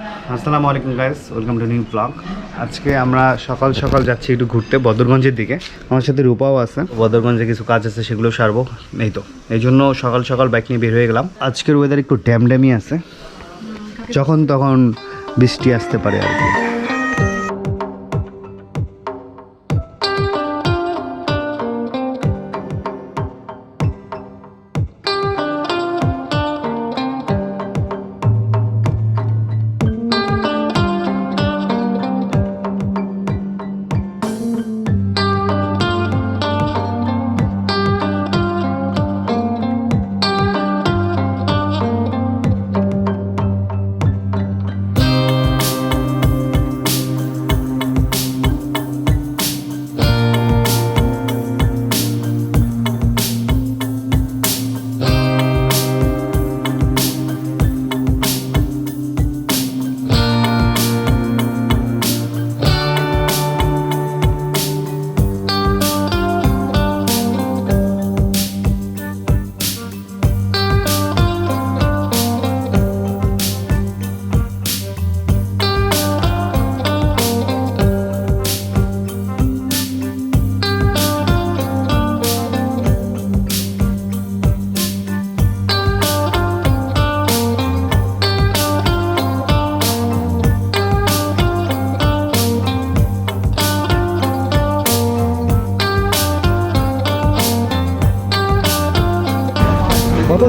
আসসালামু আলাইকুম guys welcome to new blog আজকে আমরা সকাল সকাল যাচ্ছি একটু ঘুরতে বদরগঞ্জের দিকে। আমার সাথে রূপাও আছে। বদরগঞ্জে কিছু কাজ আছে, সেগুলো সারবো। এই তো। এই জন্য সকাল সকাল বাইক নিয়ে বের হয়ে গেলাম। আজকের ওয়েদার একটু ড্যাম ড্যামই আছে। যখন তখন বৃষ্টি আসতে পারে আর কি।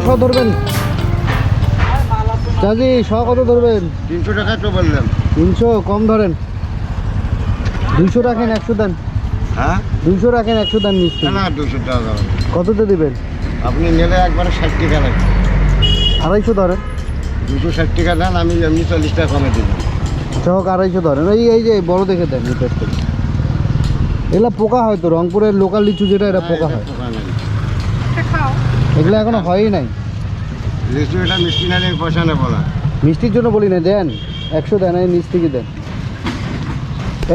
শ ধরবেন। চাচি শ কত ধরবেন? তিনশো টাকা তো বললাম তিনশো কম ধরেন। দুইশো রাখেন একশো দেন। হ্যাঁ? দুইশো রাখেন একশো দেন মিষ্টি না দুশো টাকা। কততে দিবেন? আপনি নিলে একবারে ষাট টাকা লাগবে। আড়াইশো ধরেন। দুশো ষাট টাকা দেন আমি এমনি চল্লিশ টাকা কমে দিলাম। চক আড়াইশো ধরেন। এই এই যে বড় দেখে দেন এগুলা পোকা হয় তো রংপুরের লোকাল লিচু যেটা এটা পোকা হয় এগুলো এখনও হয়ই নাই। মিষ্টি না নিয়ে পয়সা নেব না মিষ্টির জন্য বলি না দেন। একশো দেন এই নিচ থেকে দেন?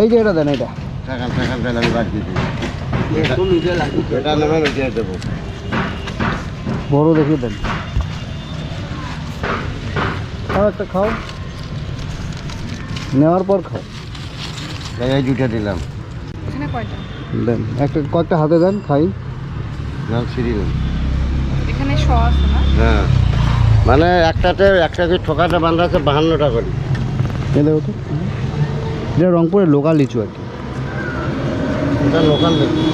এই যে এটা দেন এটা। টাকা টাকা দিলে আমি বাদ এটা নেবেন দেবো। বড় দেখে দেন। খাও একটা খাও। নেওয়ার পর খাও। এই দুইটা দিলাম। দেন একটা কয়েকটা হাতে দেন খাই। জল ছিঁড়ি দিন এখানে শ আছে না হ্যাঁ। মানে একটাতে একটাকে ঠোকাটা বান্ধা আছে? বাহান্নটা করে। এ দেখো তো। এটা রংপুরের লোকাল লিচু আর কি। এটা লোকাল দেখি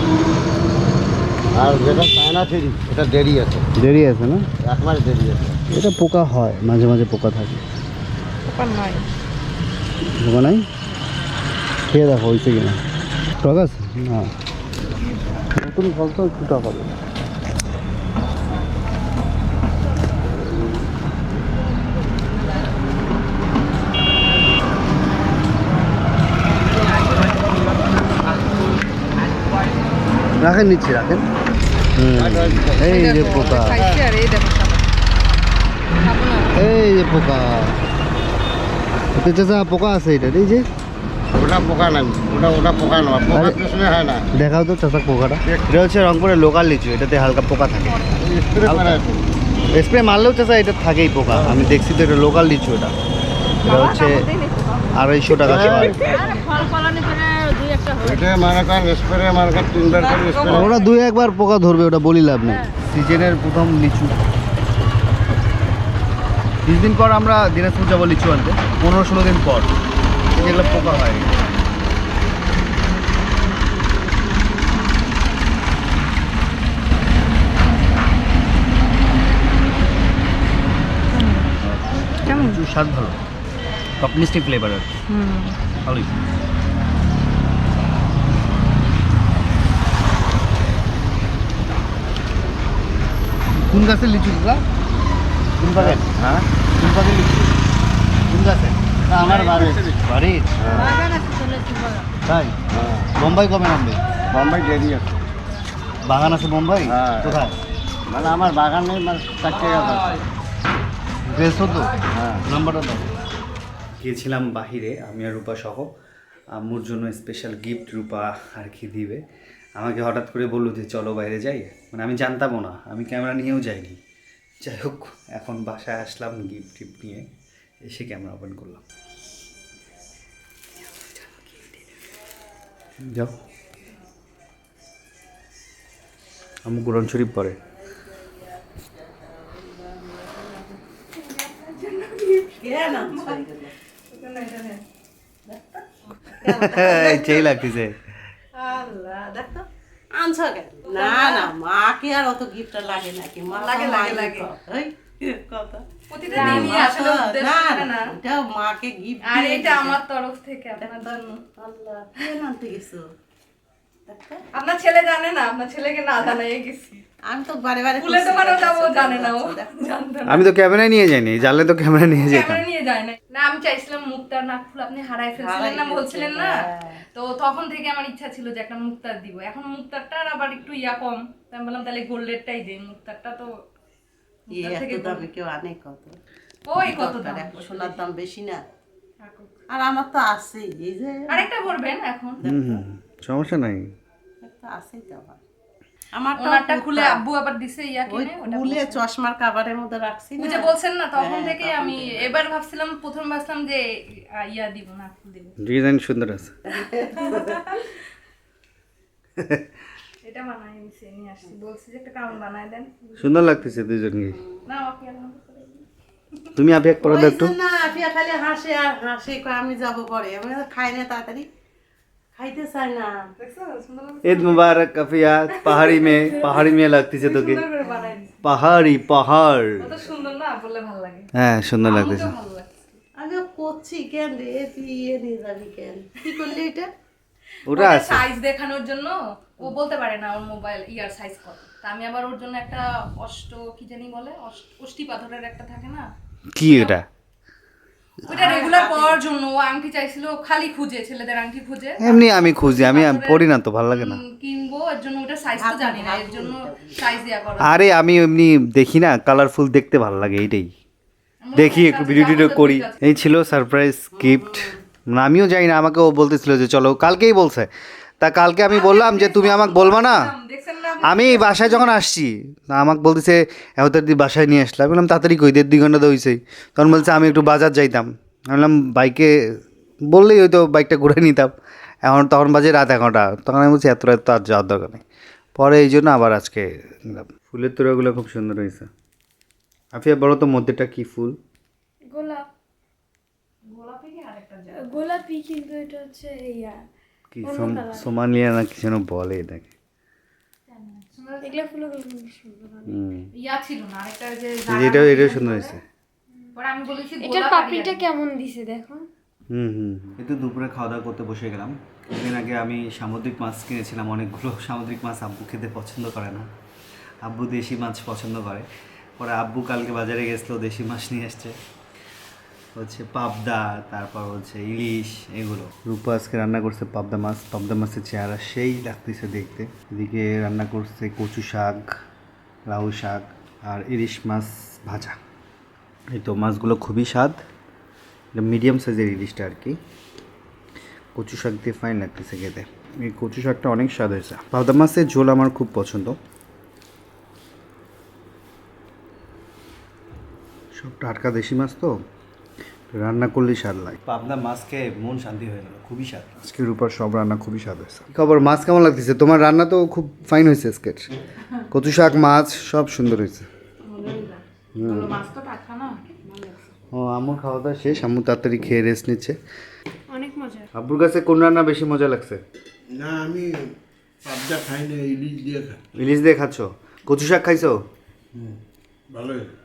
আর যেটা চায়না ছিঁড়ি এটা দেরি আছে। দেরি আছে না? এক মাস দেরি আছে। এটা পোকা হয় মাঝে মাঝে পোকা থাকে। ওখান নয় পোকা নাই? খেয়ে দেখো হয়েছে কিনা। টক আছে? না। নতুন ফল তো একটু টক হবে রাখেন নিচ্ছি রাখেন। হুম, এই যে পোকা। এই না। যে পোকা। চাচা পোকা আছে এটা এই যে। ওটা পোকা নাই ওটা ওটা পোকা হয় না। দেখাও তো চাচা পোকাটা। এটা হচ্ছে রংপুরের লোকাল লিচু এটাতে হালকা পোকা থাকে। স্প্রে মারলেও চাচা এটা থাকেই পোকা। আমি দেখছি তো এটা লোকাল লিচু এটা। এটা হচ্ছে আড়াইশো টাকা হ্যাঁ। ওরা দুই একবার পোকা ধরবে ওটা বলি লাভ নেই। সিজনের প্রথম লিচু। কিছুদিন পর আমরা দিনাজপুর যাব লিচু আনতে। পনেরো ষোলো দিন পর। এই যেগুলো পোকা হয়। স্বাদ ভালো। টক মিষ্টি ফ্লেভার আর ভালোই। কোন গাছের লিচু গুলা কোন বাগান হ্যাঁ? কোন বাগান লিচু? কোন গাছে তা আমার বাড়ি বাড়ির। তাই? হ্যাঁ। বোম্বাই কবে নামবে? বোম্বাই দেরি আছে। বাগান আছে বোম্বাই? হ্যাঁ। কোথায়? মানে আমার বাগান নেই মানে চারটে গাছ আছে। ড্রেস হতো? হ্যাঁ। নাম্বারটা দাও। গিয়েছিলাম বাহিরে আমি আর রূপা সহ। আম্মুর জন্য স্পেশাল গিফট রূপা আর কি দিবে। আমাকে হঠাৎ করে বলল যে চলো বাইরে যাই। মানে আমি জানতামও না আমি ক্যামেরা নিয়েও যাইনি। যাই হোক এখন বাসায় আসলাম গিফট টিফট নিয়ে এসে ক্যামেরা ওপেন করলাম। যাও। আমি কোরআন শরীফ পরে চেয়ে লাগতেছে আল্লাহ দেখতো আনছো কেন? না না মাকে আর অত গিফট লাগে নাকি? মা লাগে, লাগে, লাগে। তো। কথা প্রতিটা দিনই আসলে উদ্দেশ্য না থাকে না। এটা মাকে গিফট আর এটা আমার তরফ থেকে আপনার জন্য। আল্লাহ আনতে গেছো? আপনার ছেলে জানে না আপনার ছেলেকে না জানাই গেছি। আমি তো বারে বারে যাব জানে না ও না। আমি তো ক্যামেরায় নিয়ে যাইনি জানলে তো ক্যামেরা নিয়ে যেতাম। ক্যামেরা নিয়ে যায় না না আমি চাইছিলাম মুক্তার নাকফুল আপনি হারাই ফেলছিলেন না বলছিলেন না। তো তখন থেকে আমার ইচ্ছা ছিল যে একটা মুক্তার দিব। এখন মুক্তারটার আবার একটু ইয়া কম। তাই আমি বললাম তাহলে গোল্ডেরটাই দিই মুক্তারটা তো থেকে দামে কেউ আনে কত? ওই কত দাম? সোনার দাম বেশি না। আর আমার তো আছেই এই যে আরেকটা করবেন এখন। সমস্যা নাই। তো আমার। আমার খুলে আব্বু আবার দিছে ইয়া কিনে খুলে চশমার কাবারের মধ্যে রাখছি বুঝে বলছেন না তখন হ্যাঁ, থেকে আমি এবার ভাবছিলাম প্রথম ভাবছিলাম যে ইয়া দিব না ফুল দিব। ডিজাইন সুন্দর আছে। এটা বানাই আমি নিয়ে আসছি। বলছি যে একটা কারণ বানায় দেন। সুন্দর লাগতেছে দুজনকে না। তুমি আপনি এক পরে ওই একটু। যে না পিয়া খালি হাসে আর হাসে কয় আমি যাব পরে। আমি খাই না তাড়াতাড়ি। খাইতে চাই না। দেখছ? সুন্দর লাগছে? ঈদ মুবারক কাফিয়া পাহাড়ি মেয়ে পাহাড়ি মেয়ে লাগতেছে তোকে। পাহাড়ি পাহাড়। কত সুন্দর না বললে ভালো লাগে। হ্যাঁ সুন্দর লাগতেছে। আমি করছি কেন রে? তুই ইয়ে নিয়ে যাবি কেন? কি করলি এটা? ওটা সাইজ দেখানোর জন্য ও বলতে পারে না ওর মোবাইল ইয়ার সাইজ কত। তা আমি আবার ওর জন্য একটা অষ্ট কি জানি বলে অষ্ট- অষ্টি পাথরের একটা থাকে না? কি এটা? ওটা রেগুলার পরার জন্য। আংটি চাইছিল খালি খুঁজে ছেলেদের আংটি খুঁজে। এমনি আমি খুঁজি আমি পড়ি না তো ভালো লাগে না। কিনবো এর জন্য ওটা সাইজ তো জানি না এর জন্য সাইজ দেয়া করা। আরে আমি এমনি দেখি না কালারফুল দেখতে ভালো লাগে এইটাই। দেখি একটু ভিডিও টিডিও করি। এই ছিল সারপ্রাইজ গিফট আমিও যাই না আমাকে ও বলতেছিল যে চলো কালকেই বলছে। তা কালকে আমি বললাম যে তুমি আমাকে বলবা না? আমি এই বাসায় যখন আসছি তা আমাকে বলতেছে এহতার দি বাসায় নিয়ে আসলাম বললাম তাড়াতাড়ি কই দেড় দুই ঘণ্টা তো হয়েছেই তখন বলছে আমি একটু বাজার যাইতাম। আমি বললাম বাইকে? বললেই হয়তো বাইকটা ঘুরে নিতাম। এখন তখন বাজে রাত এগারোটা। তখন আমি বলছি এত রাত তো আর যাওয়ার দরকার নেই। পরে এই জন্য আবার আজকে নিলাম। ফুলের তোড়াগুলো খুব সুন্দর হয়েছে আফিয়া বলো তো মধ্যেটা কি ফুল? গোলাপ। গোলাপি কি আরেকটা যায় গোলাপি কিন্তু এটা হচ্ছে ইয়া কি সোমালিয়া না কি যেন বলে এটাকে এগুলো ফুলও কিন্তু সুন্দর হুম ইয়া ছিল না আরেকটা যে এটাও এটাও সুন্দর হয়েছে পরে আমি বলেছি এটার পাপড়িটা কেমন দিছে দেখো? হুম হুম দুপুরে খাওয়া দাওয়া করতে বসে গেলাম। কিছুদিন আগে আমি সামুদ্রিক মাছ কিনেছিলাম অনেকগুলো সামুদ্রিক মাছ আব্বু খেতে পছন্দ করে না। আব্বু দেশি মাছ পছন্দ করে। পরে আব্বু কালকে বাজারে গেছিল দেশি মাছ নিয়ে এসছে। হচ্ছে পাবদা, তারপর হচ্ছে ইলিশ, এগুলো। রূপা আজকে রান্না করছে পাবদা মাছ, পাবদা মাছের চেহারা সেই লাগতেছে দেখতে। এদিকে রান্না করছে কচু শাক, লাউ শাক আর ইলিশ মাছ ভাজা। এই তো মাছগুলো খুবই স্বাদ। এটা মিডিয়াম সাইজের ইলিশটা আর কি। কচু শাক দিয়ে ফাইন লাগতেছে খেতে। এই কচু শাকটা অনেক স্বাদ হয়েছে। পাবদা মাছের ঝোল আমার খুব পছন্দ। সব টাটকা দেশি মাছ তো। রান্না করলেই স্বাদ লাগে। পাবদা মাছ খেয়ে মন শান্তি হয়ে গেল খুবই স্বাদ। আজকের উপর সব রান্না খুবই স্বাদ হয়েছে। খবর? মাছ কেমন লাগতেছে? তোমার রান্না তো খুব ফাইন হয়েছে আজকের। কচু শাক মাছ সব সুন্দর হয়েছে। ও আম্মুর খাওয়া দাওয়া শেষ। আম্মু তাড়াতাড়ি খেয়ে রেস্ট নিচ্ছে। অনেক মজা। আব্বুর কাছে কোন রান্না বেশি মজা লাগছে? না আমি পাবদা খাই না ইলিশ দিয়ে খাই। ইলিশ দিয়ে খাচ্ছ? কচু শাক খাইছো? ভালো হয়েছে।